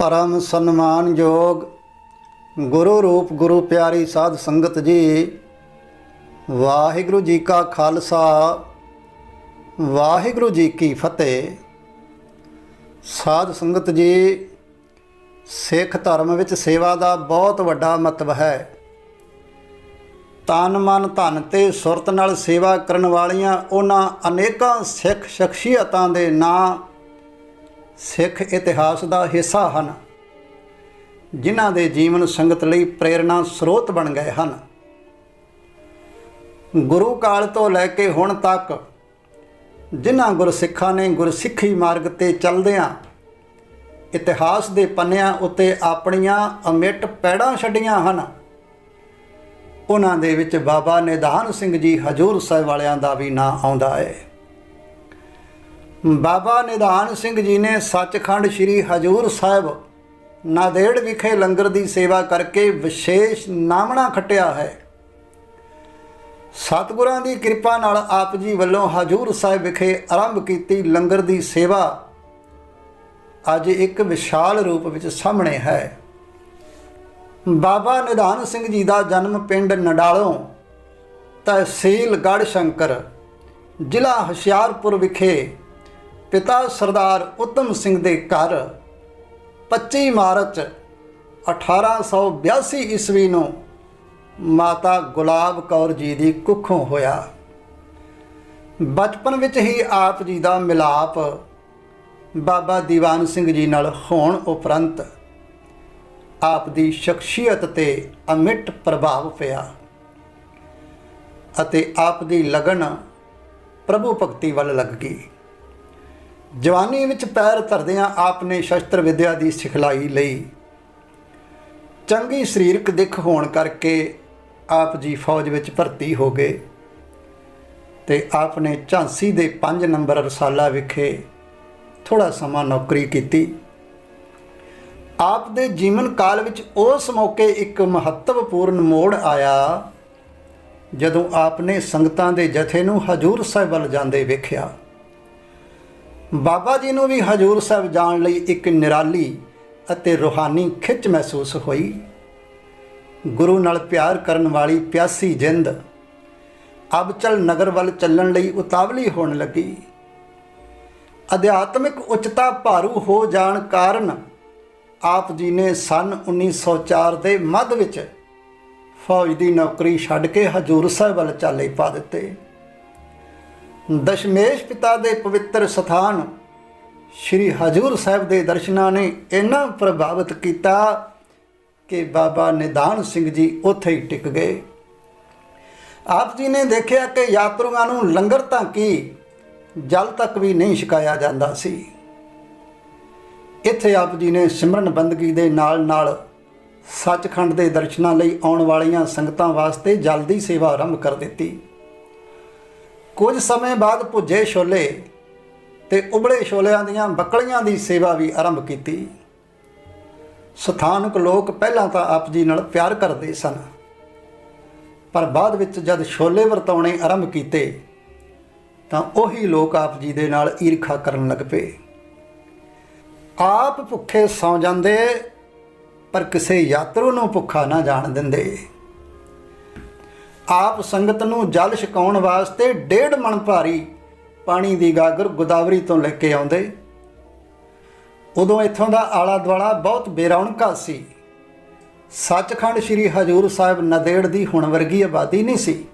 ਪਰਮ ਸਨਮਾਨਯੋਗ ਗੁਰੂ ਰੂਪ ਗੁਰੂ ਪਿਆਰੀ ਸਾਧ ਸੰਗਤ ਜੀ। ਵਾਹਿਗੁਰੂ ਜੀ ਕਾ ਖਾਲਸਾ, ਵਾਹਿਗੁਰੂ ਜੀ ਕੀ ਫਤਿਹ। ਸਾਧ ਸੰਗਤ ਜੀ, ਸਿੱਖ ਧਰਮ ਵਿੱਚ ਸੇਵਾ ਦਾ ਬਹੁਤ ਵੱਡਾ ਮਹੱਤਵ ਹੈ। ਤਨ ਮਨ ਧਨ ਤੇ ਸੁਰਤ ਨਾਲ ਸੇਵਾ ਕਰਨ ਵਾਲੀਆਂ ਉਹਨਾਂ ਅਨੇਕਾਂ ਸਿੱਖ ਸ਼ਖਸੀਅਤਾਂ ਦੇ ਨਾਂ ਸਿੱਖ ਇਤਿਹਾਸ ਦਾ ਹਿੱਸਾ ਹਨ, ਜਿਨ੍ਹਾਂ ਦੇ ਜੀਵਨ ਸੰਗਤ ਲਈ ਪ੍ਰੇਰਣਾ ਸਰੋਤ ਬਣ ਗਏ ਹਨ। ਗੁਰੂ ਕਾਲ ਤੋਂ ਲੈ ਕੇ ਹੁਣ ਤੱਕ ਜਿਨ੍ਹਾਂ ਗੁਰਸਿੱਖਾਂ ਨੇ ਗੁਰਸਿੱਖੀ ਮਾਰਗ ਤੇ ਚੱਲਦਿਆਂ ਇਤਿਹਾਸ ਦੇ ਪੰਨਿਆਂ ਉੱਤੇ ਆਪਣੀਆਂ ਅਮਿੱਟ ਪੈੜਾਂ ਛੱਡੀਆਂ ਹਨ, ਉਹਨਾਂ ਦੇ ਵਿੱਚ ਬਾਬਾ ਨਿਧਾਨ ਸਿੰਘ ਜੀ ਹਜੂਰ ਸਾਹਿਬ ਵਾਲਿਆਂ ਦਾ ਵੀ ਨਾਂ ਆਉਂਦਾ ਹੈ ਬਾਬਾ ਨਿਧਾਨ ਸਿੰਘ ਜੀ ਨੇ ਸੱਚਖੰਡ ਸ੍ਰੀ ਹਜੂਰ ਸਾਹਿਬ ਨਾਦੇੜ ਵਿਖੇ ਲੰਗਰ ਦੀ ਸੇਵਾ ਕਰਕੇ ਵਿਸ਼ੇਸ਼ ਨਾਮਣਾ ਖੱਟਿਆ ਹੈ। ਸਤਿਗੁਰਾਂ ਦੀ ਕਿਰਪਾ ਨਾਲ ਆਪ ਜੀ ਵੱਲੋਂ ਹਜੂਰ ਸਾਹਿਬ ਵਿਖੇ ਆਰੰਭ ਕੀਤੀ ਲੰਗਰ ਦੀ ਸੇਵਾ ਅੱਜ ਇੱਕ ਵਿਸ਼ਾਲ ਰੂਪ ਵਿੱਚ ਸਾਹਮਣੇ ਹੈ। ਬਾਬਾ ਨਿਧਾਨ ਸਿੰਘ ਜੀ ਦਾ ਜਨਮ ਪਿੰਡ ਨਡਾਲੋਂ, ਤਹਿਸੀਲ ਗੜ੍ਹ ਸ਼ੰਕਰ, ਜ਼ਿਲ੍ਹਾ ਹੁਸ਼ਿਆਰਪੁਰ ਵਿਖੇ ਪਿਤਾ ਸਰਦਾਰ ਉਤਮ ਸਿੰਘ ਦੇ ਘਰ 25 ਮਾਰਚ 1882 ਈਸਵੀ ਨੂੰ ਮਾਤਾ ਗੁਲਾਬ ਕੌਰ ਜੀ ਦੀ ਕੁੱਖੋਂ ਹੋਇਆ। ਬਚਪਨ ਵਿੱਚ ਹੀ ਆਪ ਜੀ ਦਾ ਮਿਲਾਪ ਬਾਬਾ ਦੀਵਾਨ ਸਿੰਘ ਜੀ ਨਾਲ ਹੋਣ ਉਪਰੰਤ ਆਪ ਦੀ ਸ਼ਖਸੀਅਤ ਤੇ ਅਮਿੱਟ ਪ੍ਰਭਾਵ ਪਿਆ ਅਤੇ ਆਪ ਦੀ ਲਗਨ ਪ੍ਰਭੂ ਭਗਤੀ ਵੱਲ ਲੱਗ ਗਈ। ਜਵਾਨੀ ਵਿੱਚ ਪੈਰ ਧਰਦਿਆਂ ਆਪ ਨੇ ਸ਼ਸਤਰ ਵਿਦਿਆ ਦੀ ਸਿਖਲਾਈ ਲਈ। ਚੰਗੀ ਸਰੀਰਕ ਦਿੱਖ ਹੋਣ ਕਰਕੇ ਆਪ ਜੀ ਫੌਜ ਵਿੱਚ ਭਰਤੀ ਹੋ ਗਏ ਤੇ ਆਪ ਨੇ ਝਾਂਸੀ ਦੇ 5 ਨੰਬਰ ਰਸਾਲਾ ਵਿਖੇ ਥੋੜਾ ਸਮਾਂ ਨੌਕਰੀ ਕੀਤੀ। ਆਪ ਦੇ ਜੀਵਨ ਕਾਲ ਵਿੱਚ ਉਸ ਮੌਕੇ ਇੱਕ ਮਹੱਤਵਪੂਰਨ ਮੋੜ ਆਇਆ, ਜਦੋਂ ਆਪ ਨੇ ਸੰਗਤਾਂ ਦੇ ਜਥੇ ਨੂੰ ਹਜੂਰ ਸਾਹਿਬ ਵੱਲ ਜਾਂਦੇ ਵੇਖਿਆ। ਬਾਬਾ ਜੀ ਨੂੰ ਵੀ ਹਜੂਰ ਸਾਹਿਬ ਜਾਣ ਲਈ ਇੱਕ ਨਿਰਾਲੀ ਅਤੇ ਰੂਹਾਨੀ ਖਿੱਚ ਮਹਿਸੂਸ ਹੋਈ। ਗੁਰੂ ਨਾਲ ਪਿਆਰ ਕਰਨ ਵਾਲੀ ਪਿਆਸੀ ਜਿੰਦ ਅਬਚਲ ਨਗਰ ਵੱਲ ਚੱਲਣ ਲਈ ਉਤਾਵਲੀ ਹੋਣ ਲੱਗੀ। ਅਧਿਆਤਮਿਕ ਉੱਚਤਾ ਭਾਰੂ ਹੋ ਜਾਣ ਕਾਰਨ ਆਪ ਜੀ ਨੇ ਸਨ 1904 ਦੇ ਮੱਧ ਵਿੱਚ ਫੌਜ ਦੀ ਨੌਕਰੀ ਛੱਡ ਕੇ ਹਜੂਰ ਸਾਹਿਬ ਵੱਲ ਚਾਲੇ ਪਾ ਦਿੱਤੇ। ਦਸ਼ਮੇਸ਼ ਪਿਤਾ ਦੇ ਪਵਿੱਤਰ ਸਥਾਨ ਸ਼੍ਰੀ ਹਜੂਰ ਸਾਹਿਬ ਦੇ ਦਰਸ਼ਨਾਂ ਨੇ ਇੰਨਾ ਪ੍ਰਭਾਵਿਤ ਕੀਤਾ ਕਿ ਬਾਬਾ ਨਿਦਾਨ ਸਿੰਘ ਜੀ ਉੱਥੇ ਹੀ ਟਿਕ ਗਏ। ਆਪ ਜੀ ਨੇ ਦੇਖਿਆ ਕਿ ਯਾਤਰੂਆਂ ਨੂੰ ਲੰਗਰ ਤਾਂ ਕੀ, ਜਲ ਤੱਕ ਵੀ ਨਹੀਂ ਛਕਾਇਆ ਜਾਂਦਾ ਸੀ। ਇੱਥੇ ਆਪ ਜੀ ਨੇ ਸਿਮਰਨ ਬੰਦਗੀ ਦੇ ਨਾਲ ਨਾਲ ਸੱਚਖੰਡ ਦੇ ਦਰਸ਼ਨਾਂ ਲਈ ਆਉਣ ਵਾਲੀਆਂ ਸੰਗਤਾਂ ਵਾਸਤੇ ਜਲ ਦੀ ਸੇਵਾ ਆਰੰਭ ਕਰ ਦਿੱਤੀ। ਕੁਝ ਸਮੇਂ ਬਾਅਦ ਭੁੱਜੇ ਛੋਲੇ ਤੇ ਉਬਲੇ ਛੋਲਿਆਂ ਦੀਆਂ ਬੱਕਲੀਆਂ ਦੀ ਸੇਵਾ ਵੀ ਆਰੰਭ ਕੀਤੀ। ਸਥਾਨਕ ਲੋਕ ਪਹਿਲਾਂ ਤਾਂ ਆਪ ਜੀ ਨਾਲ ਪਿਆਰ ਕਰਦੇ ਸਨ। ਪਰ ਬਾਅਦ ਵਿੱਚ ਜਦ ਛੋਲੇ ਵਰਤਾਉਣੇ ਆਰੰਭ ਕੀਤੇ, ਤਾਂ ਉਹੀ ਲੋਕ ਆਪ ਜੀ ਦੇ ਨਾਲ ਈਰਖਾ ਕਰਨ ਲੱਗ ਪਏ। ਆਪ ਭੁੱਖੇ ਸੌ ਜਾਂਦੇ, ਪਰ ਕਿਸੇ ਯਾਤਰੂ ਨੂੰ ਭੁੱਖਾ ਨਾ ਜਾਣ ਦਿੰਦੇ। ਆਪ ਸੰਗਤ ਨੂੰ ਜਲ ਛਕਾਉਣ ਵਾਸਤੇ ਡੇਢ ਮਣ ਭਾਰੀ ਪਾਣੀ ਦੀ ਗਾਗਰ ਗੋਦਾਵਰੀ ਤੋਂ ਲੈ ਕੇ ਆਉਂਦੇ। ਉਦੋਂ ਇੱਥੋਂ ਦਾ ਆਲਾ ਦੁਆਲਾ ਬਹੁਤ ਬੇਰੌਣਕਾ ਸੀ। ਸੱਚਖੰਡ ਸ੍ਰੀ ਹਜੂਰ ਸਾਹਿਬ ਨਦੇੜ ਦੀ ਹੁਣ ਵਰਗੀ ਆਬਾਦੀ ਨਹੀਂ ਸੀ।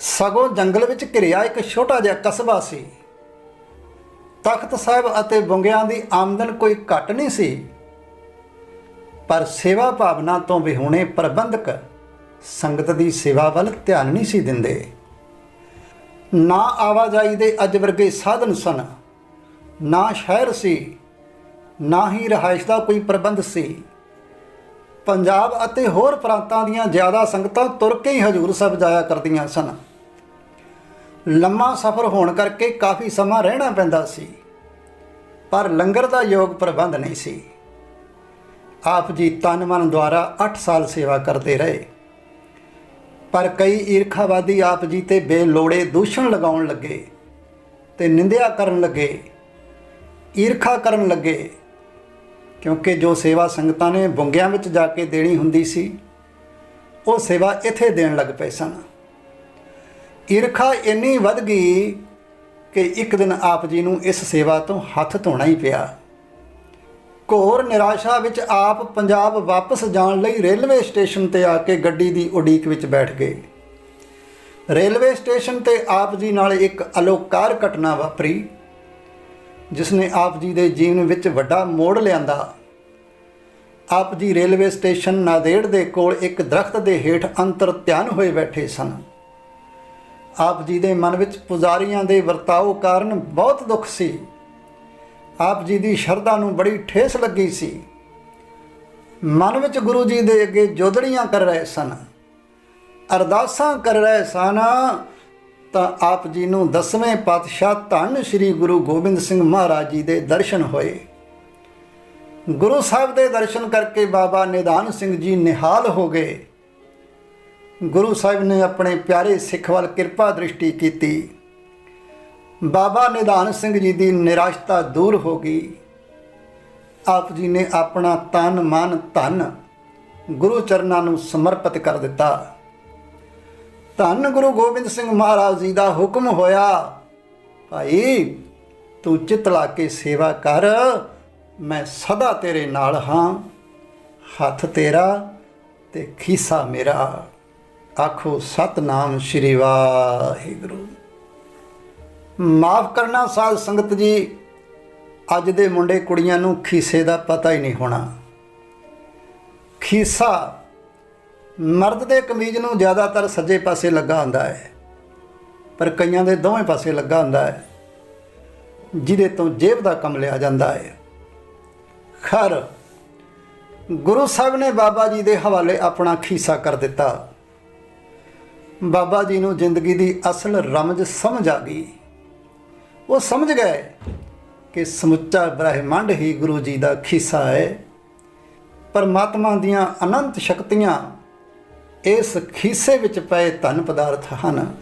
ਸਗੋਂ ਜੰਗਲ ਵਿੱਚ ਘਿਰਿਆ ਇੱਕ ਛੋਟਾ ਜਿਹਾ ਕਸਬਾ ਸੀ। ਤਖਤ ਸਾਹਿਬ ਅਤੇ ਬੰਗਿਆਂ ਦੀ ਆਮਦਨ ਕੋਈ ਘੱਟ ਨਹੀਂ ਸੀ। ਪਰ ਸੇਵਾ ਭਾਵਨਾ ਤੋਂ ਵਿਹੂਣੇ ਪ੍ਰਬੰਧਕ ਸੰਗਤ ਦੀ ਸੇਵਾ ਵੱਲ ਧਿਆਨ ਨਹੀਂ ਸੀ ਦਿੰਦੇ। ਨਾ ਆਵਾਜਾਈ ਦੇ ਅੱਜ ਵਰਗੇ ਸਾਧਨ ਸਨ, ਨਾ ਸ਼ਹਿਰ ਸੀ, ਨਾ ਹੀ ਰਹਾਇਸ਼ ਦਾ ਕੋਈ ਪ੍ਰਬੰਧ ਸੀ। ਪੰਜਾਬ ਅਤੇ ਹੋਰ ਪ੍ਰਾਂਤਾਂ ਦੀਆਂ ਜ਼ਿਆਦਾ ਸੰਗਤਾਂ ਤੁਰ ਕੇ ਹੀ ਹਜੂਰ ਸਾਹਿਬ ਜਾਇਆ ਕਰਦੀਆਂ ਸਨ। ਲੰਮਾ ਸਫ਼ਰ ਹੋਣ ਕਰਕੇ ਕਾਫੀ ਸਮਾਂ ਰਹਿਣਾ ਪੈਂਦਾ ਸੀ, ਪਰ ਲੰਗਰ ਦਾ ਯੋਗ ਪ੍ਰਬੰਧ ਨਹੀਂ ਸੀ। ਆਪ ਜੀ ਤਨ ਮਨ ਦੁਆਰਾ 8 ਸਾਲ ਸੇਵਾ ਕਰਦੇ ਰਹੇ। ਪਰ ਕਈ ਈਰਖਾਵਾਦੀ ਆਪ ਜੀ ਤੇ ਬੇਲੋੜੇ ਦੂਸ਼ਣ ਲਗਾਉਣ ਲੱਗੇ ਤੇ ਨਿੰਦਿਆ ਕਰਨ ਲੱਗੇ, ਈਰਖਾ ਕਰਨ ਲੱਗੇ, ਕਿਉਂਕਿ ਜੋ ਸੇਵਾ ਸੰਗਤਾਂ ਨੇ ਬੁੰਗਿਆਂ ਵਿੱਚ ਜਾ ਕੇ ਦੇਣੀ ਹੁੰਦੀ ਸੀ, ਉਹ ਸੇਵਾ ਇੱਥੇ ਦੇਣ ਲੱਗ ਪਏ ਸਨ। ਈਰਖਾ ਇੰਨੀ ਵੱਧ ਗਈ ਕਿ ਇੱਕ ਦਿਨ ਆਪ ਜੀ ਨੂੰ ਇਸ ਸੇਵਾ ਤੋਂ ਹੱਥ ਧੋਣਾ ਹੀ ਪਿਆ। ਘੋਰ ਨਿਰਾਸ਼ਾ ਵਿੱਚ ਆਪ ਪੰਜਾਬ ਵਾਪਸ ਜਾਣ ਲਈ ਰੇਲਵੇ ਸਟੇਸ਼ਨ ਤੇ ਆ ਕੇ ਗੱਡੀ ਦੀ ਉਡੀਕ ਵਿੱਚ ਬੈਠ ਗਏ। ਰੇਲਵੇ ਸਟੇਸ਼ਨ ਤੇ ਆਪ ਜੀ ਨਾਲ ਇੱਕ ਅਲੋਕਾਰ ਘਟਨਾ ਵਾਪਰੀ ਜਿਸ ਨੇ ਆਪ ਜੀ ਦੇ ਜੀਵਨ ਵਿੱਚ ਵੱਡਾ ਮੋੜ ਲਿਆਂਦਾ। ਆਪ ਜੀ ਰੇਲਵੇ ਸਟੇਸ਼ਨ ਨਾਦੇੜ ਦੇ ਕੋਲ ਇੱਕ ਦਰਖਤ ਦੇ ਹੇਠ ਅੰਤਰ ਧਿਆਨ ਹੋਏ ਬੈਠੇ ਸਨ। ਆਪ ਜੀ ਦੇ ਮਨ ਵਿੱਚ ਪੁਜਾਰੀਆਂ ਦੇ ਵਰਤਾਓ ਕਾਰਨ ਬਹੁਤ ਦੁੱਖ ਸੀ। ਆਪ ਜੀ ਦੀ ਸ਼ਰਧਾ ਨੂੰ ਬੜੀ ਠੇਸ ਲੱਗੀ ਸੀ। ਮਨ ਵਿੱਚ ਗੁਰੂ ਜੀ ਦੇ ਅੱਗੇ ਜੋਦੜੀਆਂ ਕਰ ਰਹੇ ਸਨ। ਅਰਦਾਸਾਂ ਕਰ ਰਹੇ ਸਨ ਤਾਂ ਆਪ ਜੀ ਨੂੰ ਦਸਵੇਂ ਪਾਤਸ਼ਾਹ ਧੰਨ ਸ੍ਰੀ ਗੁਰੂ ਗੋਬਿੰਦ ਸਿੰਘ ਮਹਾਰਾਜ ਜੀ ਦੇ ਦਰਸ਼ਨ ਹੋਏ। ਗੁਰੂ ਸਾਹਿਬ ਦੇ ਦਰਸ਼ਨ ਕਰਕੇ ਬਾਬਾ ਨਿਦਾਨ ਸਿੰਘ ਜੀ ਨਿਹਾਲ ਹੋ ਗਏ। ਗੁਰੂ ਸਾਹਿਬ ਨੇ ਆਪਣੇ ਪਿਆਰੇ ਸਿੱਖ ਵੱਲ ਕਿਰਪਾ ਦ੍ਰਿਸ਼ਟੀ ਕੀਤੀ। ਬਾਬਾ ਨਿਧਾਨ ਸਿੰਘ ਜੀ ਦੀ ਨਿਰਾਸ਼ਤਾ ਦੂਰ ਹੋ ਗਈ। ਆਪ ਜੀ ਨੇ ਆਪਣਾ ਤਨ ਮਨ ਧਨ ਗੁਰੂ ਚਰਨਾਂ ਨੂੰ ਸਮਰਪਿਤ ਕਰ ਦਿੱਤਾ। ਧੰਨ ਗੁਰੂ ਗੋਬਿੰਦ ਸਿੰਘ ਮਹਾਰਾਜ ਜੀ ਦਾ ਹੁਕਮ ਹੋਇਆ, ਭਾਈ, ਤੂੰ ਚਿੱਤ ਲਾ ਕੇ ਸੇਵਾ ਕਰ, ਮੈਂ ਸਦਾ ਤੇਰੇ ਨਾਲ ਹਾਂ। ਹੱਥ ਤੇਰਾ ਤੇ ਖੀਸਾ ਮੇਰਾ। ਆਖੋ ਸਤਨਾਮ ਸ਼੍ਰੀ ਵਾਹਿਗੁਰੂ। ਮਾਫ ਕਰਨਾ ਸਾਧ ਸੰਗਤ ਜੀ, ਅੱਜ ਦੇ ਮੁੰਡੇ ਕੁੜੀਆਂ ਨੂੰ ਖੀਸੇ ਦਾ ਪਤਾ ਹੀ ਨਹੀਂ ਹੋਣਾ। ਖੀਸਾ ਮਰਦ ਦੇ ਕਮੀਜ਼ ਨੂੰ ਜ਼ਿਆਦਾਤਰ ਸੱਜੇ ਪਾਸੇ ਲੱਗਾ ਹੁੰਦਾ ਹੈ, ਪਰ ਕਈਆਂ ਦੇ ਦੋਵੇਂ ਪਾਸੇ ਲੱਗਾ ਹੁੰਦਾ ਹੈ, ਜਿਹਦੇ ਤੋਂ ਜੇਬ ਦਾ ਕੰਮ ਲਿਆ ਜਾਂਦਾ ਹੈ। ਖਰ, ਗੁਰੂ ਸਾਹਿਬ ਨੇ ਬਾਬਾ ਜੀ ਦੇ ਹਵਾਲੇ ਆਪਣਾ ਖੀਸਾ ਕਰ ਦਿੱਤਾ। ਬਾਬਾ ਜੀ ਨੂੰ ਜ਼ਿੰਦਗੀ ਦੀ ਅਸਲ ਰਮਜ ਸਮਝ ਆ ਗਈ। ਉਹ ਸਮਝ ਗਏ ਕਿ ਸਮੁੱਚਾ ਬ੍ਰਹਿਮੰਡ ਹੀ ਗੁਰੂ ਜੀ ਦਾ ਖੀਸਾ ਹੈ। ਪਰਮਾਤਮਾ ਦੀਆਂ ਅਨੰਤ ਸ਼ਕਤੀਆਂ ਇਸ ਖੀਸੇ ਵਿੱਚ ਪਏ ਧਨ ਪਦਾਰਥ ਹਨ।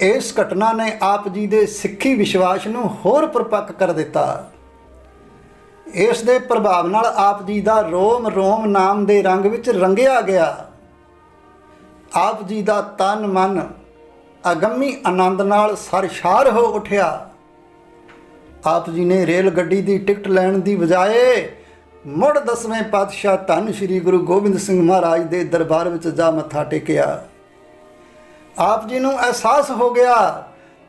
ਇਸ ਘਟਨਾ ਨੇ ਆਪ ਜੀ ਦੇ ਸਿੱਖੀ ਵਿਸ਼ਵਾਸ ਨੂੰ ਹੋਰ ਪਰਪੱਕ ਕਰ ਦਿੱਤਾ। ਇਸ ਦੇ ਪ੍ਰਭਾਵ ਨਾਲ ਆਪ ਜੀ ਦਾ ਰੋਮ ਰੋਮ ਨਾਮ ਦੇ ਰੰਗ ਵਿੱਚ ਰੰਗਿਆ ਗਿਆ। ਆਪ ਜੀ ਦਾ ਤਨ ਮਨ ਅਗੰਮੀ ਆਨੰਦ ਨਾਲ ਸਰਸ਼ਾਰ ਹੋ ਉਠਿਆ। ਆਪ ਜੀ ਨੇ ਰੇਲ ਗੱਡੀ ਦੀ ਟਿਕਟ ਲੈਣ ਦੀ ਬਜਾਏ ਮੁੜ ਦਸਵੇਂ ਪਾਤਸ਼ਾਹ ਧੰਨ ਸ੍ਰੀ ਗੁਰੂ ਗੋਬਿੰਦ ਸਿੰਘ ਮਹਾਰਾਜ ਦੇ ਦਰਬਾਰ ਵਿੱਚ ਜਾ ਮੱਥਾ ਟੇਕਿਆ। ਆਪ ਜੀ ਨੂੰ ਅਹਿਸਾਸ ਹੋ ਗਿਆ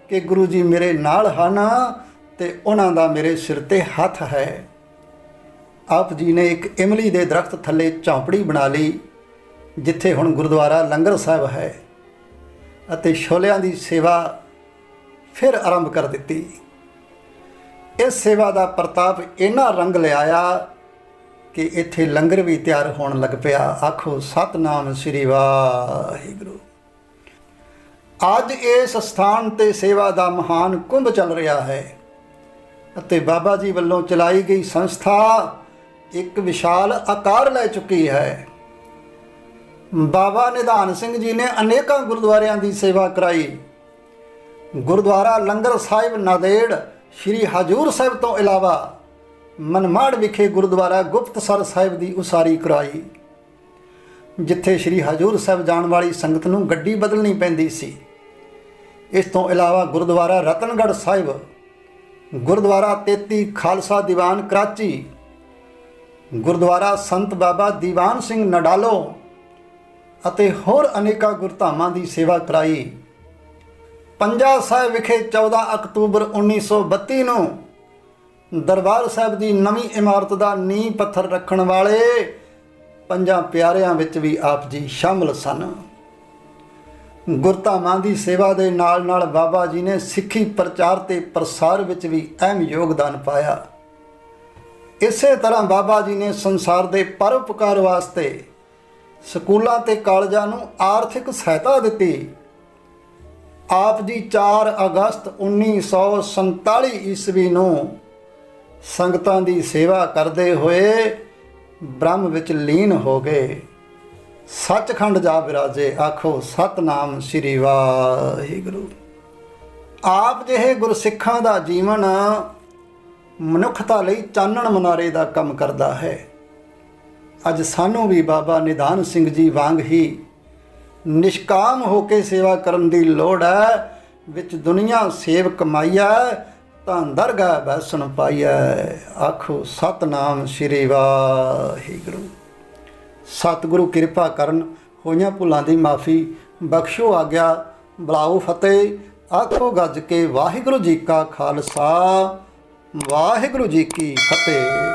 ਕਿ ਗੁਰੂ ਜੀ ਮੇਰੇ ਨਾਲ ਹਨ ਤੇ ਉਹਨਾਂ ਦਾ ਮੇਰੇ ਸਿਰ ਤੇ ਹੱਥ ਹੈ। ਆਪ ਜੀ ਨੇ ਇੱਕ ਇਮਲੀ ਦੇ ਦਰਖਤ ਥੱਲੇ ਝੌਂਪੜੀ ਬਣਾ ਲਈ, ਜਿੱਥੇ ਹੁਣ ਗੁਰਦੁਆਰਾ ਲੰਗਰ ਸਾਹਿਬ ਹੈ। ਅਤੇ ਛੋਲਿਆਂ ਦੀ ਸੇਵਾ ਫਿਰ ਆਰੰਭ ਕਰ ਦਿੱਤੀ। ਇਸ ਸੇਵਾ ਦਾ ਪ੍ਰਤਾਪ ਇੰਨਾ ਰੰਗ ਲਿਆਇਆ ਕਿ ਇੱਥੇ ਲੰਗਰ ਵੀ ਤਿਆਰ ਹੋਣ ਲੱਗ ਪਿਆ। ਆਖੋ, ਸਤਨਾਮ ਸ੍ਰੀ ਵਾਹਿਗੁਰੂ। ਅੱਜ ਇਸ ਸਥਾਨ ਤੇ ਸੇਵਾ ਦਾ ਮਹਾਨ ਕੁੰਭ ਚੱਲ ਰਿਹਾ ਹੈ ਅਤੇ ਬਾਬਾ ਜੀ ਵੱਲੋਂ ਚਲਾਈ ਗਈ ਸੰਸਥਾ ਇੱਕ ਵਿਸ਼ਾਲ ਆਕਾਰ ਲੈ ਚੁੱਕੀ ਹੈ। ਬਾਬਾ ਨਿਧਾਨ ਸਿੰਘ ਜੀ ਨੇ ਅਨੇਕਾਂ ਗੁਰਦੁਆਰਿਆਂ ਦੀ ਸੇਵਾ ਕਰਾਈ। ਗੁਰਦੁਆਰਾ ਲੰਗਰ ਸਾਹਿਬ ਨਾਦੇੜ, ਸ੍ਰੀ ਹਜੂਰ ਸਾਹਿਬ ਤੋਂ ਇਲਾਵਾ ਮਨਮਾੜ ਵਿਖੇ ਗੁਰਦੁਆਰਾ ਗੁਪਤਸਰ ਸਾਹਿਬ ਦੀ ਉਸਾਰੀ ਕਰਾਈ। ਜਿੱਥੇ ਸ੍ਰੀ ਹਜੂਰ ਸਾਹਿਬ ਜਾਣ ਵਾਲੀ ਸੰਗਤ ਨੂੰ ਗੱਡੀ ਬਦਲਣੀ ਪੈਂਦੀ ਸੀ। ਇਸ ਤੋਂ ਇਲਾਵਾ ਗੁਰਦੁਆਰਾ ਰਤਨਗੜ੍ਹ ਸਾਹਿਬ, ਗੁਰਦੁਆਰਾ 33 ਖਾਲਸਾ ਦੀਵਾਨ ਕਰਾਚੀ, ਗੁਰਦੁਆਰਾ ਸੰਤ ਬਾਬਾ ਦੀਵਾਨ ਸਿੰਘ ਨਡਾਲੋ ਅਤੇ ਹੋਰ ਅਨੇਕਾਂ ਗੁਰਧਾਮਾਂ ਦੀ ਸੇਵਾ ਕਰਾਈ। ਪੰਜਾ ਸਾਹਿਬ ਵਿਖੇ 14 ਅਕਤੂਬਰ 1932 ਨੂੰ ਦਰਬਾਰ ਸਾਹਿਬ ਦੀ ਨਵੀਂ ਇਮਾਰਤ ਦਾ ਨੀਂਹ ਪੱਥਰ ਰੱਖਣ ਵਾਲੇ ਪੰਜਾਂ ਪਿਆਰਿਆਂ ਵਿੱਚ ਵੀ ਆਪ ਜੀ ਸ਼ਾਮਲ ਸਨ। ਗੁਰਧਾਮਾਂ ਦੀ ਸੇਵਾ ਦੇ ਨਾਲ ਨਾਲ ਬਾਬਾ ਜੀ ਨੇ ਸਿੱਖੀ ਪ੍ਰਚਾਰ ਤੇ ਪ੍ਰਸਾਰ ਵਿੱਚ ਵੀ ਅਹਿਮ ਯੋਗਦਾਨ ਪਾਇਆ। ਇਸੇ ਤਰ੍ਹਾਂ ਬਾਬਾ ਜੀ ਨੇ ਸੰਸਾਰ ਦੇ ਪਰਉਪਕਾਰ ਵਾਸਤੇ ਸਕੂਲਾਂ ਤੇ ਕਾਲਜਾਂ ਨੂੰ ਆਰਥਿਕ ਸਹਾਇਤਾ ਦਿੱਤੀ। ਆਪ ਜੀ 4 ਅਗਸਤ 1947 ਈਸਵੀ ਨੂੰ ਸੰਗਤਾਂ ਦੀ ਸੇਵਾ ਕਰਦੇ ਹੋਏ ਬ੍ਰਹਮ ਵਿੱਚ ਲੀਨ ਹੋ ਗਏ। ਸੱਚਖੰਡ ਜਾ ਵਿਰਾਜੇ ਆਖੋ ਸਤਨਾਮ ਸ੍ਰੀ ਵਾਹਿਗੁਰੂ। ਆਪ ਜਿਹੇ ਗੁਰਸਿੱਖਾਂ ਦਾ ਜੀਵਨ ਮਨੁੱਖਤਾ ਲਈ ਚਾਨਣ ਮਨਾਰੇ ਦਾ ਕੰਮ ਕਰਦਾ ਹੈ। ਅੱਜ ਸਾਨੂੰ ਵੀ ਬਾਬਾ ਨਿਦਾਨ ਸਿੰਘ ਜੀ ਵਾਂਗ ਹੀ ਨਿਸ਼ਕਾਮ ਹੋ ਕੇ ਸੇਵਾ ਕਰਨ ਦੀ ਲੋੜ ਹੈ, ਵਿੱਚ ਦੁਨੀਆ ਸੇਵ ਕਮਾਈਐ ਤਾਂ ਦਰਗਾਹ ਬੈਸਣ ਪਾਈਐ ਆਖੋ, ਸਤਨਾਮ ਸ੍ਰੀ ਵਾਹਿਗੁਰੂ। ਸਤਿਗੁਰੂ ਕਿਰਪਾ ਕਰਨ, ਹੋਈਆਂ ਭੁੱਲਾਂ ਦੀ ਮਾਫੀ ਬਖਸ਼ੋ ਆਗਿਆ, ਬੁਲਾਓ ਫਤਿਹ, ਆਖੋ ਗੱਜ ਕੇ ਵਾਹਿਗੁਰੂ ਜੀ ਕਾ ਖਾਲਸਾ, ਵਾਹਿਗੁਰੂ ਜੀ ਕੀ ਫਤਿਹ।